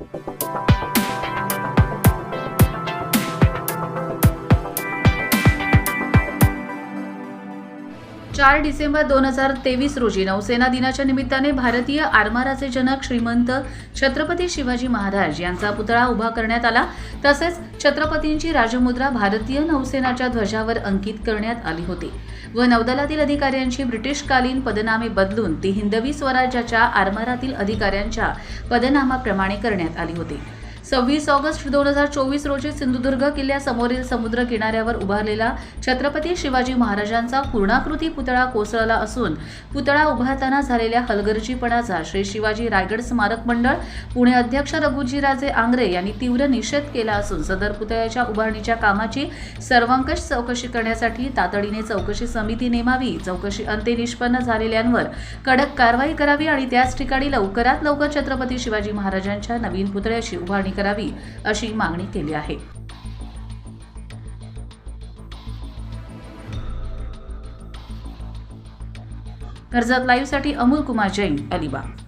Thank you. चार डिसेंबर दोन हजार तेवीस रोजी नौसेना दिनाच्या निमित्ताने भारतीय आरमाराचे जनक श्रीमंत छत्रपती शिवाजी महाराज यांचा पुतळा उभा करण्यात आला. तसेच छत्रपतींची राजमुद्रा भारतीय नौसेनाच्या ध्वजावर अंकित करण्यात आली होती. व नौदलातील अधिकाऱ्यांची ब्रिटिशकालीन पदनामे बदलून ती हिंदवी स्वराज्याच्या आरमारातील अधिकाऱ्यांच्या पदनामाप्रमाणे करण्यात आली होती. सव्वीस ऑगस्ट दोन हजार चोवीस रोजी सिंधुदुर्ग किल्ल्यासमोरील समुद्र किनाऱ्यावर उभारलेला छत्रपती शिवाजी महाराजांचा पूर्णाकृती पुतळा कोसळला असून पुतळा उभारताना झालेल्या हलगर्जीपणाचा श्री शिवाजी रायगड स्मारक मंडळ पुणे अध्यक्ष रघुजीराजे आंग्रे यांनी तीव्र निषेध केला असून सदर पुतळ्याच्या उभारणीच्या कामाची सर्वंकष चौकशी करण्यासाठी तातडीने चौकशी समिती नेमावी चौकशी अंत्यनिष्पन्न झालेल्यांवर कडक कारवाई करावी आणि त्याच ठिकाणी लवकरात लवकर छत्रपती शिवाजी महाराजांच्या नवीन पुतळ्याची उभारणी करावी अशी मागणी केली आहे. कर्जत लाईव्हसाठी अमोल कुमार जैन अलिबाग.